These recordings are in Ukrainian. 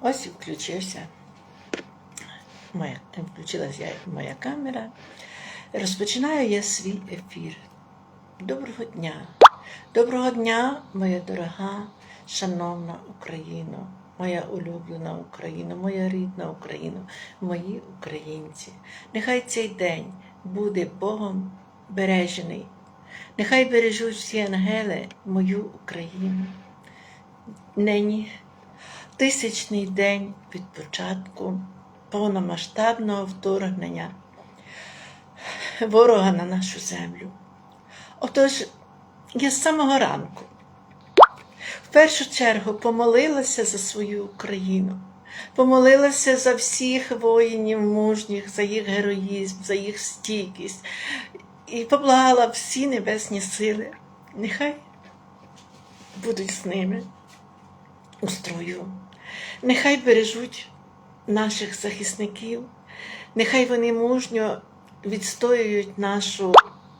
Ось включився. Моя, включилася моя камера. Розпочинаю я свій ефір. Доброго дня. Доброго дня, моя дорога, шановна Україна, моя улюблена Україна, моя рідна Україна, мої українці. Нехай цей день буде Богом бережений. Нехай бережуть всі ангели мою Україну. Нині тисячний день від початку повномасштабного вторгнення ворога на нашу землю. Отож, я з самого ранку в першу чергу помолилася за свою Україну, помолилася за всіх воїнів мужніх, за їх героїзм, за їх стійкість і поблагала всі небесні сили. Нехай будуть з ними у строю. Нехай бережуть наших захисників, нехай вони мужньо відстоюють нашу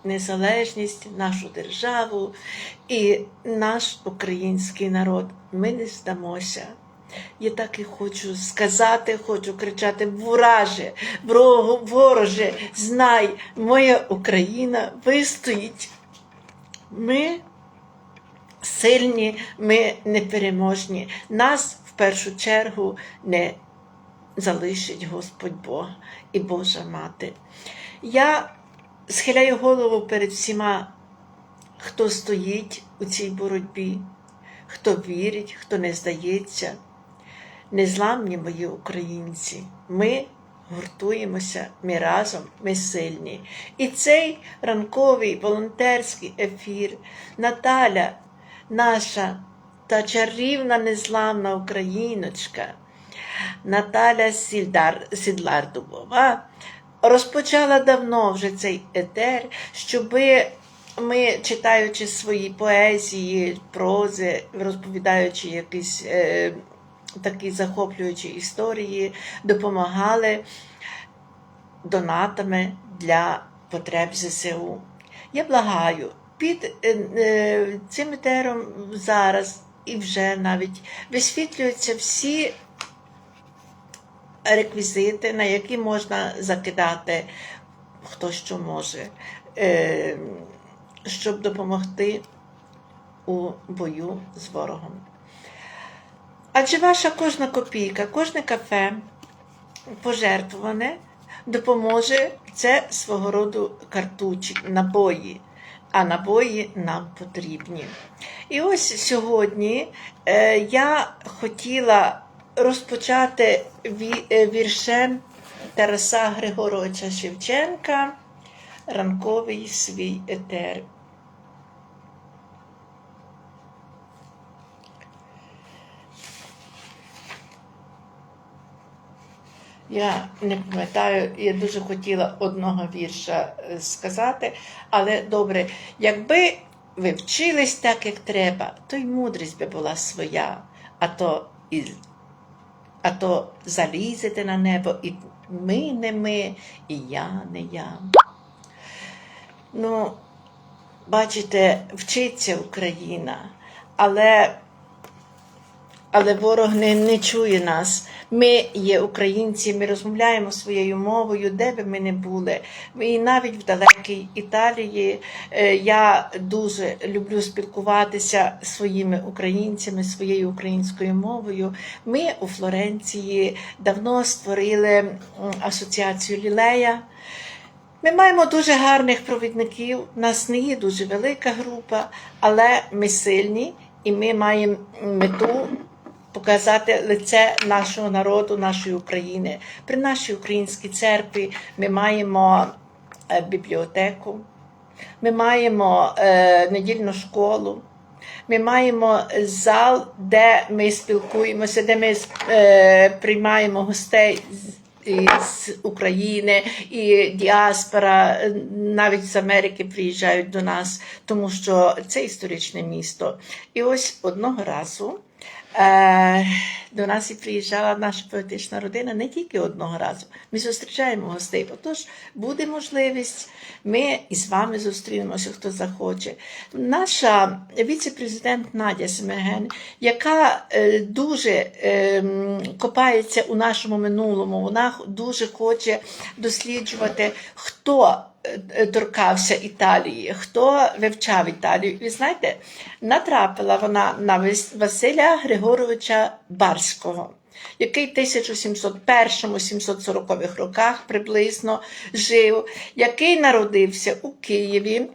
незалежність, нашу державу і наш український народ. Ми не здамося. Я так і хочу сказати, хочу кричати: врого- вороже, знай, моя Україна вистоїть. Ми сильні, ми непереможні. Нас першу чергу не залишить Господь Бог і Божа Мати. Я схиляю голову перед всіма, хто стоїть у цій боротьбі, хто вірить, хто не здається. Незламні мої українці. Ми гуртуємося, ми разом, ми сильні. І цей ранковий волонтерський ефір Наталя, наша та чарівна незламна україночка, Наталя Сільдар, Сідлар Дубова, розпочала давно вже цей етер, щоби ми, читаючи свої поезії, прози, розповідаючи якісь е, такі захоплюючі історії, допомагали донатами для потреб ЗСУ. Я благаю, під е, е, цим етером зараз і вже навіть висвітлюються всі реквізити, на які можна закидати хто що може, е, щоб допомогти у бою з ворогом. Адже ваша кожна копійка, кожне кафе пожертвуване допоможе це свого роду картучі, набої. А набої нам потрібні. І ось сьогодні е, я хотіла розпочати е, віршем Тараса Григоровича Шевченка Ранковий свій етер. Я не пам'ятаю, я дуже хотіла одного вірша е, сказати, але добре, якби ви вчились так, як треба, то й мудрість би була своя, а то і а то залізете на небо, і ми не ми, і я не я. Ну, бачите, вчиться Україна, але але ворог не, не чує нас. Ми є українці, ми розмовляємо своєю мовою, де би ми не були. І навіть в далекій Італії е, я дуже люблю спілкуватися своїми українцями, своєю українською мовою. Ми у Флоренції давно створили асоціацію Лілея. Ми маємо дуже гарних провідників. У нас не є дуже велика група, але ми сильні і ми маємо мету показати лице нашого народу, нашої України. При нашій українській церкві ми маємо е, бібліотеку, ми маємо е, недільну школу. Ми маємо зал, де ми спілкуємося, де ми е, приймаємо гостей з- України і діаспора, навіть з Америки приїжджають до нас, тому що це історичне місто. І ось одного разу до нас і приїжджала наша поетична родина не тільки одного разу. Ми зустрічаємо гостей. Отож, буде можливість, ми із вами зустрінемося, хто захоче. Наша віце-президент Надя Семеген, яка е, дуже е, копається у нашому минулому, вона дуже хоче досліджувати, хто е, е, торкався Італії, хто вивчав Італію. Ви знаєте, натрапила вона на Вас- Василя Григоровича Барського, який в 1701-740 роках приблизно жив, який народився у Києві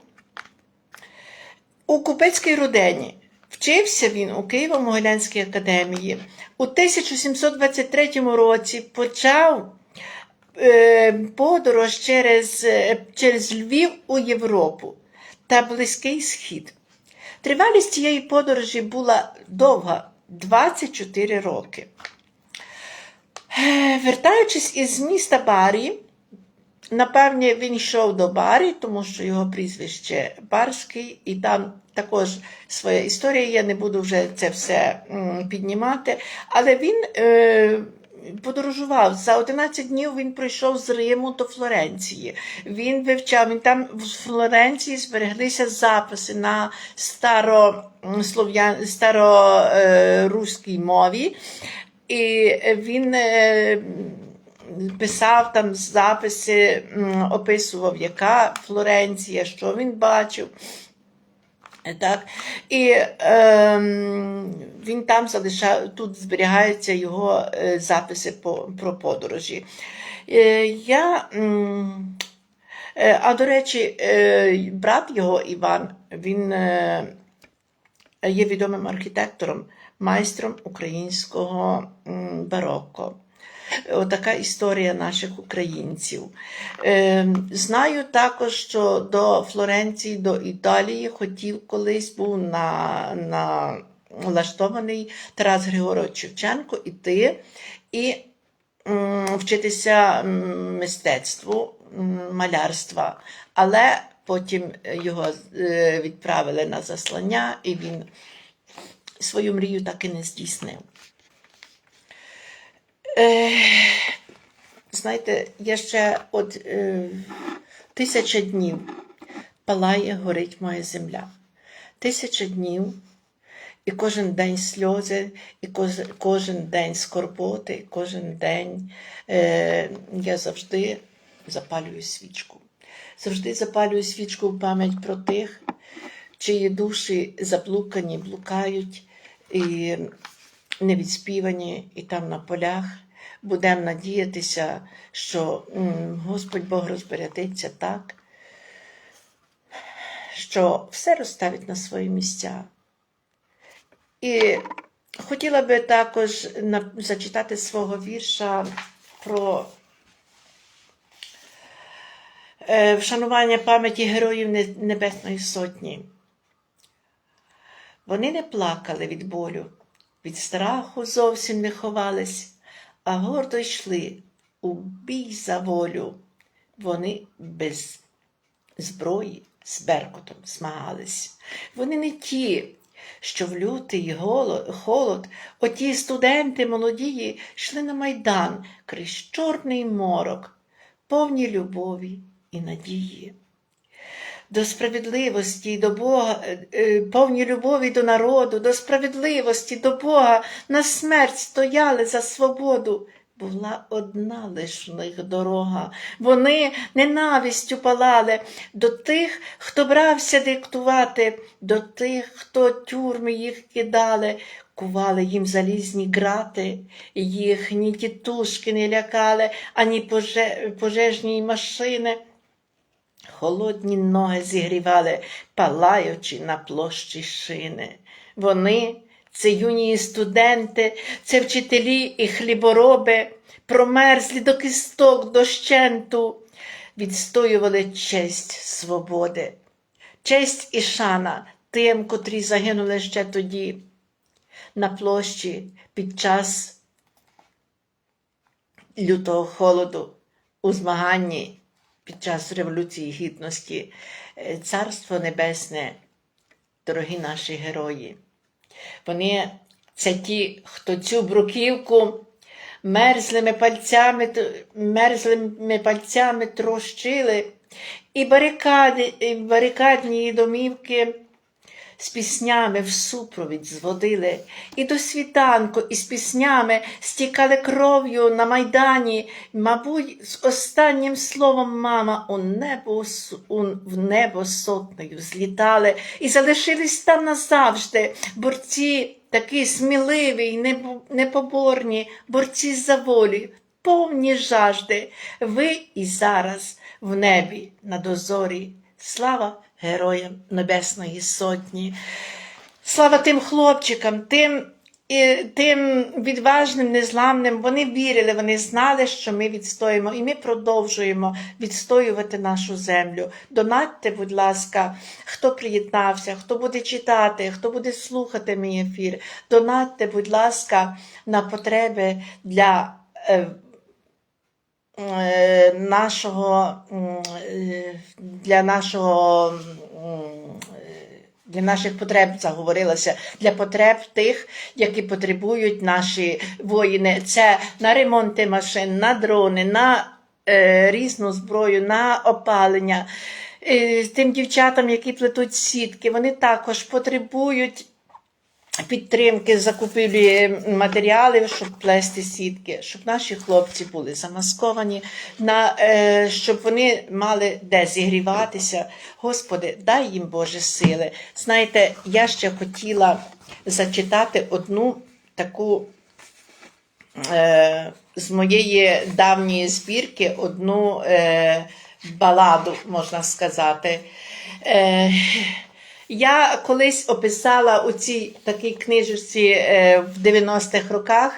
у купецькій родині. Вчився він у Києво-Могилянській академії. У 1723 році почав е, подорож через, е, через Львів у Європу та Близький Схід. Тривалість цієї подорожі була довга 24 роки. Е, Вертаючись із міста Барі, Напевне, він йшов до Барі, тому що його прізвище Барський, і там також своя історія. Я не буду вже це все піднімати. Але він е, подорожував. За 11 днів він пройшов з Риму до Флоренції. Він вивчав, він там в Флоренції збереглися записи на старослов'ян, староруській мові. І він е, писав там записи, описував, яка Флоренція, що він бачив. Так? І ем, він там залишав, тут зберігаються його е, записи по, про подорожі. Е, я, е, а до речі, е, брат його Іван, він е, є відомим архітектором, майстром українського м, барокко. Отака історія наших українців. Е, знаю також, що до Флоренції, до Італії хотів колись був на, на влаштований Тарас Григорович Шевченко іти і вчитися мистецтву, малярства. Але потім його е, відправили на заслання, і він свою мрію так і не здійснив. Е, знаєте, я ще от е, тисяча днів палає, горить моя земля. Тисяча днів, і кожен день сльози, і кож- кожен день скорботи, і кожен день е, я завжди запалюю свічку. Завжди запалюю свічку в пам'ять про тих, чиї душі заблукані, блукають і не відспівані, і там на полях. Будемо надіятися, що Господь Бог розпорядиться так, що все розставить на свої місця. І хотіла би також зачитати свого вірша про е, вшанування пам'яті героїв Небесної Сотні. Вони не плакали від болю, від страху зовсім не ховались, а гордо йшли у бій за волю. Вони без зброї з беркутом змагались. Вони не ті, що в лютий холод, оті студенти молодії йшли на майдан крізь чорний морок, повні любові і надії до справедливості до Бога, е, е, повні любові до народу, до справедливості, до Бога, на смерть стояли за свободу. Була одна лиш в них дорога. Вони ненавистю палали до тих, хто брався диктувати, до тих, хто тюрми їх кидали, кували їм залізні грати, їх ні тітушки не лякали, ані поже- пожежні машини. Холодні ноги зігрівали, палаючи на площі шини. Вони, це юні студенти, це вчителі і хлібороби, промерзлі до кісток дощенту, відстоювали честь свободи, честь і шана тим, котрі загинули ще тоді на площі під час лютого холоду у змаганні під час Революції Гідності. Е, Царство Небесне, дорогі наші герої. Вони це ті, хто цю бруківку мерзлими пальцями, мерзлими пальцями трощили, і барикади, і барикадні домівки з піснями в супровід зводили, і до світанку із піснями стікали кров'ю на майдані, мабуть, з останнім словом мама у небо, в небо сотнею злітали і залишились там назавжди. Борці такі сміливі й непоборні, борці за волі, повні жажди. Ви і зараз в небі на дозорі. Слава героям Небесної Сотні. Слава тим хлопчикам, тим, і, тим відважним, незламним. Вони вірили, вони знали, що ми відстоїмо, і ми продовжуємо відстоювати нашу землю. Донатьте, будь ласка, хто приєднався, хто буде читати, хто буде слухати мій ефір. Донатьте, будь ласка, на потреби для. Е, нашого е, для нашого е, для наших потреб заговорилася для потреб тих, які потребують наші воїни. Це на ремонти машин, на дрони, на е, різну зброю, на опалення. Е, Тим дівчатам, які плетуть сітки, вони також потребують підтримки закупівлі матеріалів, щоб плести сітки, щоб наші хлопці були замасковані, на, е, щоб вони мали де зігріватися. Господи, дай їм Боже сили. Знаєте, я ще хотіла зачитати одну таку е, з моєї давньої збірки одну е, баладу, можна сказати. Е, я колись описала у цій такій книжці е, в 90-х роках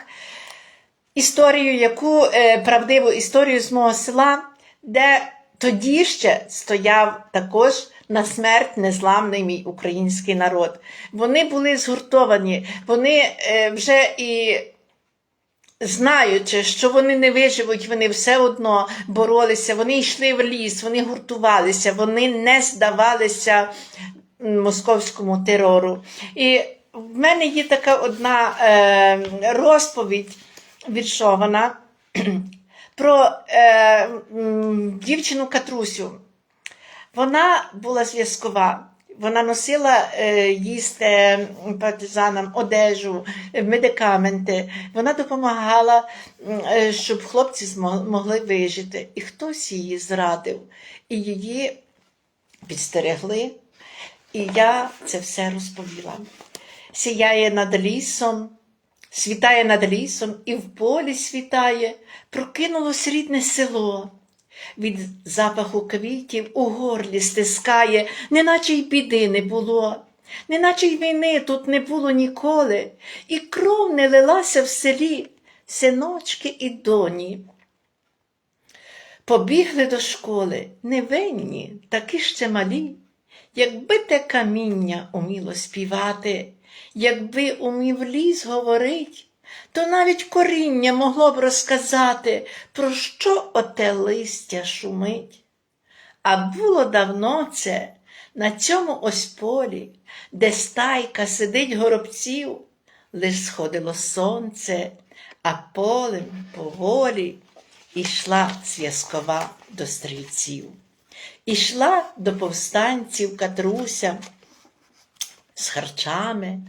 історію, яку е, правдиву історію з мого села, де тоді ще стояв також на смерть незламний мій український народ. Вони були згуртовані, вони е, вже і знаючи, що вони не виживуть, вони все одно боролися, вони йшли в ліс, вони гуртувалися, вони не здавалися московському терору. І в мене є така одна е, розповідь віршована про е, дівчину Катрусю. Вона була зв'язкова. Вона носила е, їсти партизанам одежу, медикаменти. Вона допомагала, е, щоб хлопці могли вижити. І хтось її зрадив, і її підстерегли. І я це все розповіла. Сіяє над лісом, світає над лісом, і в полі світає, прокинулось рідне село. Від запаху квітів у горлі стискає, неначе й біди не було, неначе й війни тут не було ніколи, і кров не лилася в селі, синочки і доні. Побігли до школи, невинні, такі ще малі, якби те каміння уміло співати, якби умів ліс говорить, то навіть коріння могло б розказати, про що оте листя шумить. А було давно це на цьому ось полі, де стайка сидить горобців, лиш сходило сонце, а полем поволі ішла зв'язкова до стрільців. Ішла до повстанців Катруся з харчами,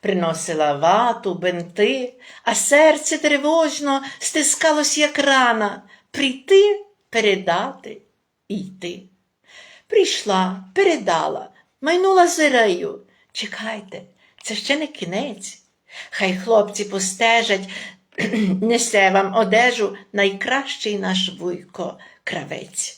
приносила вату, бенти, а серце тривожно стискалось, як рана, прийти, передати і йти. Прийшла, передала, майнула зирею. Чекайте, це ще не кінець. Хай хлопці постежать, несе вам одежу найкращий наш вуйко кравець.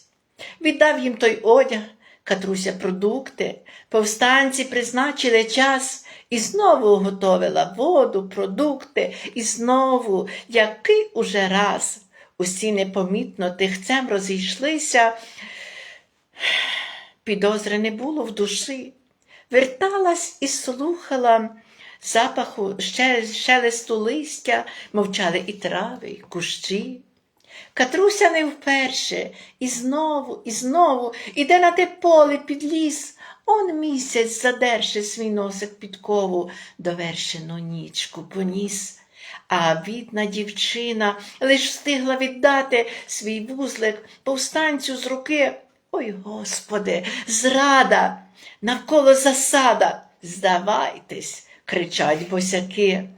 Віддав їм той одяг, Катруся продукти, повстанці призначили час і знову готовила воду, продукти, і знову, який уже раз. Усі непомітно тихцем розійшлися, підозри не було в душі. Верталась і слухала запаху шелесту листя, мовчали і трави, і кущі. Катруся не вперше, і знову, і знову іде на те поле під ліс. Он місяць, задерши свій носик під кову, довершену нічку поніс. А бідна дівчина лиш встигла віддати свій вузлик повстанцю з руки. Ой, Господи, зрада, навколо засада. Здавайтесь, кричать босяки.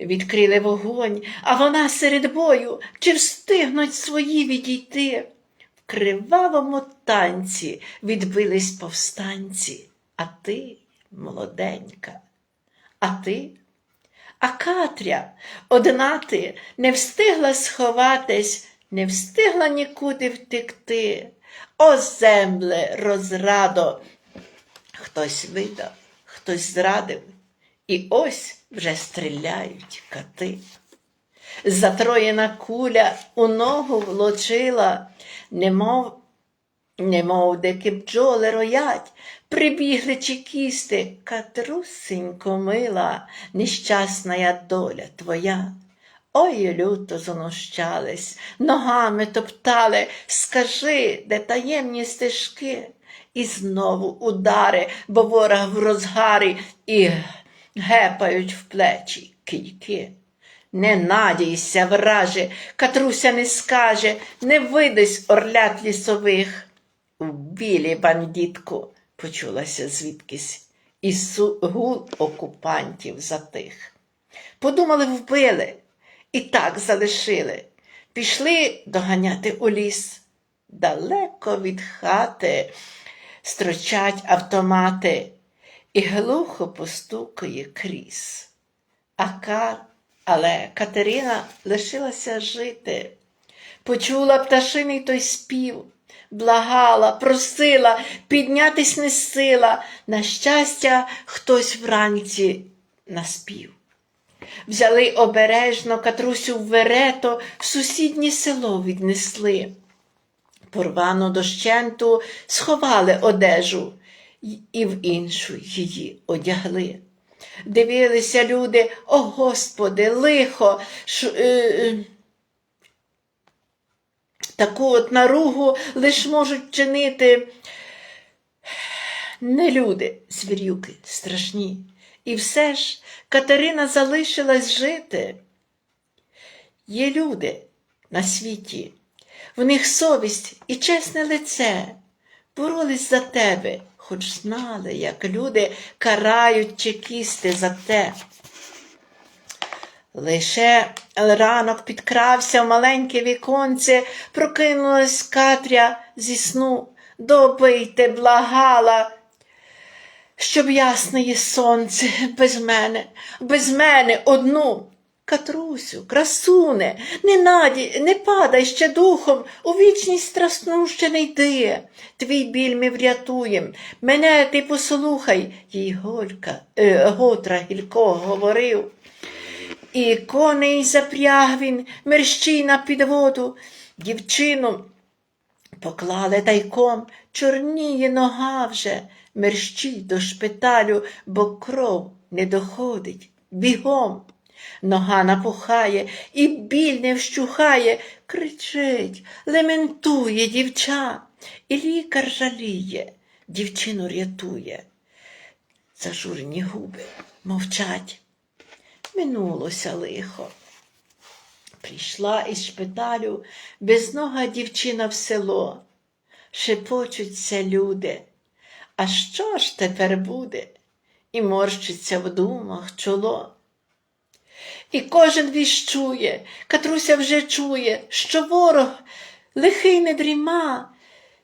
Відкрили вогонь, а вона серед бою, чи встигнуть свої відійти? В кривавому танці відбились повстанці, а ти, молоденька, а ти? А Катря, одна ти, не встигла сховатись, не встигла нікуди втекти. О, земле, розрадо! Хтось видав, хтось зрадив, і ось вже стріляють кати. Затроєна куля у ногу влочила, немов, немов дикі бджоли роять, прибігли чекісти, катрусенько мила, нещасна доля твоя. Ой, люто занущались, ногами топтали, скажи, де таємні стежки. І знову удари, бо ворог в розгарі і гепають в плечі кийки. Не надійся, враже, Катруся не скаже, не видись орлят лісових. У білі бандітку почулася звідкись, і гул окупантів затих. Подумали, вбили, і так залишили. Пішли доганяти у ліс. Далеко від хати строчать автомати, і глухо постукає кріс. А Кар, але Катерина лишилася жити. Почула пташиний той спів, благала, просила, піднятись не сила. На щастя, хтось вранці наспів. Взяли обережно Катрусю в верето, в сусіднє село віднесли. Порвану дощенту сховали одежу і в іншу її одягли. Дивилися люди, о Господи, лихо. Ш, е, е, таку от наругу лиш можуть чинити не люди, звірюки страшні. І все ж Катерина залишилась жити. Є люди на світі, в них совість і чесне лице, боролись за тебе, хоч знали, як люди карають чекісти за те. Лише ранок підкрався в маленьке віконце, прокинулась Катря зі сну. Добийте, благала, щоб ясне є сонце без мене, без мене одну. Катрусю, красуне, не наді, не падай ще духом, у вічність страсну ще не йди. Твій біль ми врятуєм. Мене ти послухай, їй Голька, е, Готра Гілько говорив. І коней запряг він мерщій на підводу, дівчину поклали тайком, чорніє нога вже, мерщій до шпиталю, бо кров не доходить, бігом. Нога напухає і біль не вщухає, кричить, лементує дівча, і лікар жаліє, дівчину рятує. Зажурені губи мовчать. Минулося лихо. Прийшла із шпиталю безнога дівчина в село. Шепочуться люди. А що ж тепер буде? І морщиться в думах чоло. І кожен віщує, Катруся вже чує, що ворог лихий не дріма.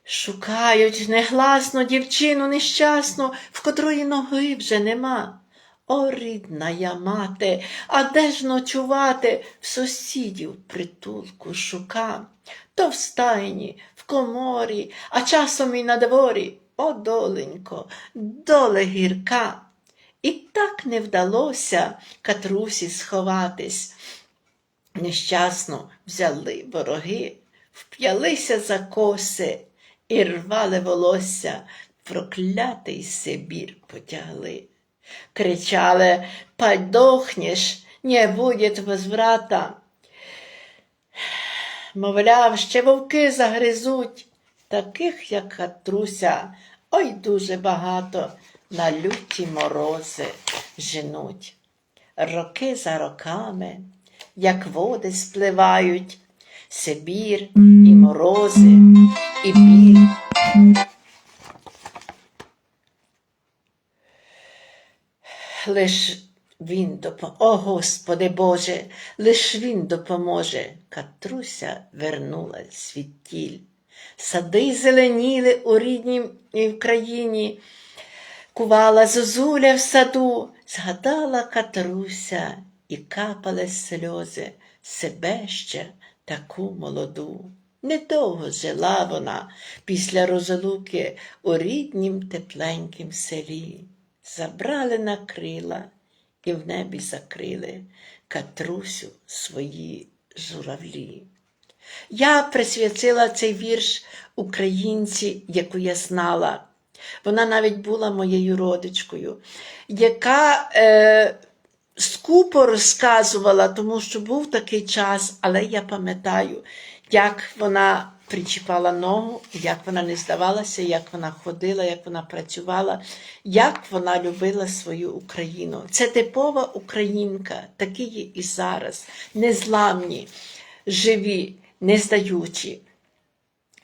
Шукають негласно дівчину нещасну, в котрої ноги вже нема. О, рідна я мати, а де ж ночувати в сусідів притулку шукам? То в стайні, в коморі, а часом і на дворі. О, доленько, доле гірка. І так не вдалося Катрусі сховатись. Нещасно взяли вороги, вп'ялися за коси і рвали волосся, проклятий Сибір потягли. Кричали, подохнеш, не будет возврата. Мовляв, ще вовки загризуть, таких, як Катруся, ой дуже багато на люті морози женуть. Роки за роками, як води спливають, Сибір і морози, і біль. Лиш він допоможе, о Господи Боже, лиш він допоможе. Катруся вернула світіль. Сади зеленіли у рідній Україні, кувала зозуля в саду, згадала Катруся і капали сльози себе ще таку молоду. Недовго жила вона після розлуки у ріднім тепленькім селі. Забрали на крила і в небі закрили Катрусю свої журавлі. Я присвятила цей вірш українці, яку я знала. Вона навіть була моєю родичкою, яка е, скупо розказувала, тому що був такий час, але я пам'ятаю, як вона причіпала ногу, як вона не здавалася, як вона ходила, як вона працювала, як вона любила свою Україну. Це типова українка, такі є і зараз, незламні, живі, не здаючі.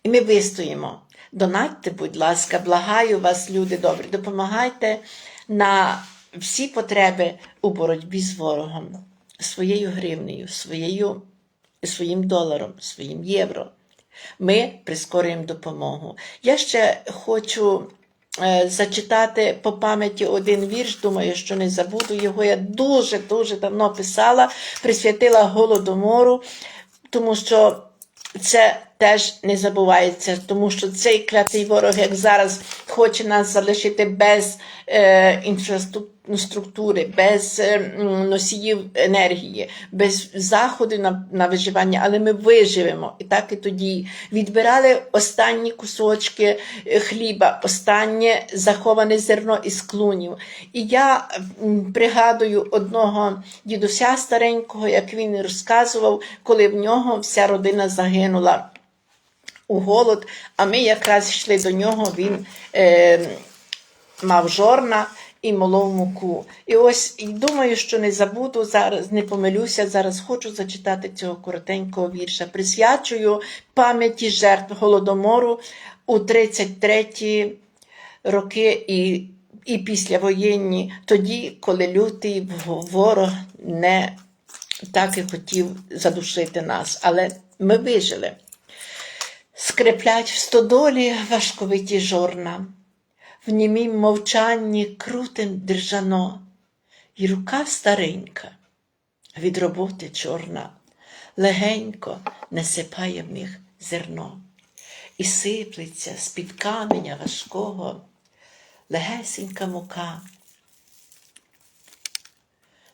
І ми вистоїмо. Донатьте, будь ласка, благаю вас, люди добрі, допомагайте на всі потреби у боротьбі з ворогом, своєю гривнею, своєю, своїм доларом, своїм євро. Ми прискорюємо допомогу. Я ще хочу е, зачитати по пам'яті один вірш, думаю, що не забуду його. Я дуже-дуже давно писала, присвятила Голодомору, тому що це теж не забувається, тому що цей клятий ворог, як зараз, хоче нас залишити без е, інфраструктури, без е, носіїв енергії, без заходу на, на виживання, але ми виживемо. І так і тоді відбирали останні кусочки е, хліба, останнє заховане зерно із клунів. І я пригадую одного дідуся старенького, як він розказував, коли в нього вся родина загинула у голод, а ми якраз йшли до нього, він е, мав жорна і молов муку. І ось і думаю, що не забуду зараз, не помилюся. Зараз хочу зачитати цього коротенького вірша. Присвячую пам'яті жертв голодомору у 33-ті роки і, і післявоєнні, тоді, коли лютий ворог не так і хотів задушити нас, але ми вижили. Скреплять в стодолі важковиті жорна, в німім мовчанні крутим держано, і рука старенька від роботи чорна, легенько насипає в них зерно, і сиплеться з-під каменя важкого. Легесенька мука,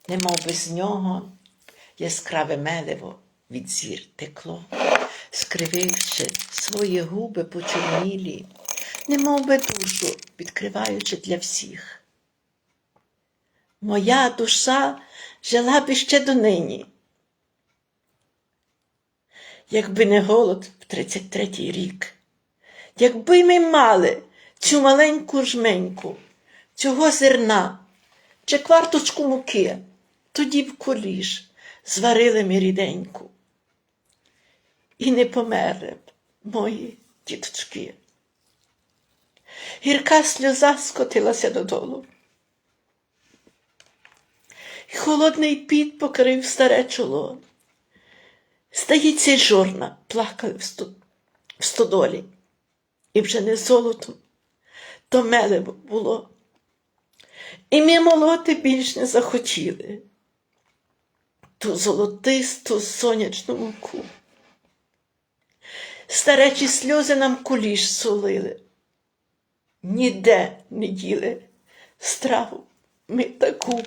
немов без нього яскраве мелево від зір текло. Скрививши свої губи почорнілі, немов би душу відкриваючи для всіх. Моя душа жила би ще донині, якби не голод в 33-й рік, якби ми мали цю маленьку жменьку, цього зерна чи кварточку муки, тоді б куліш зварили ми ріденьку. І не померли б мої діточки. Гірка сльоза скотилася додолу. І холодний піт покрив старе чоло. Здається, й жорна плакали в, стодолі, і вже не золотом, то мелево було. І ми молоти більш не захотіли ту золотисту сонячну муку. Старечі сльози нам куліш солили, ніде не діли страву ми таку.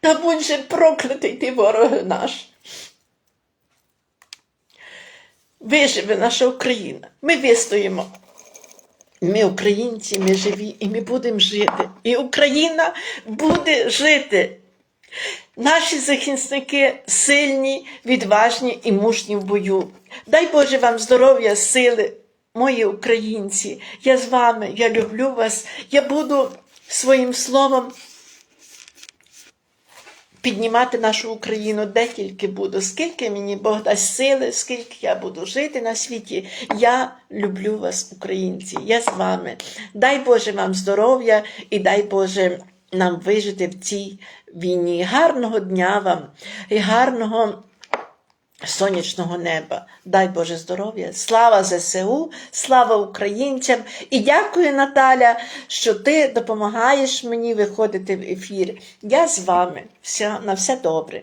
Та будь же проклятий ти ворог наш. Виживе наша Україна, ми вистоїмо. Ми українці, ми живі, і ми будемо жити. І Україна буде жити. Наші захисники сильні, відважні і мужні в бою. Дай Боже вам здоров'я, сили, мої українці. Я з вами, я люблю вас. Я буду своїм словом піднімати нашу Україну, де буду, скільки мені Бог дасть сили, скільки я буду жити на світі. Я люблю вас, українці. Я з вами. Дай Боже вам здоров'я і дай Боже нам вижити в цій війні. Гарного дня вам і гарного. Сонячного неба, дай Боже здоров'я, слава ЗСУ, слава українцям. І дякую, Наталя, що ти допомагаєш мені виходити в ефір. Я з вами. Все, на все добре.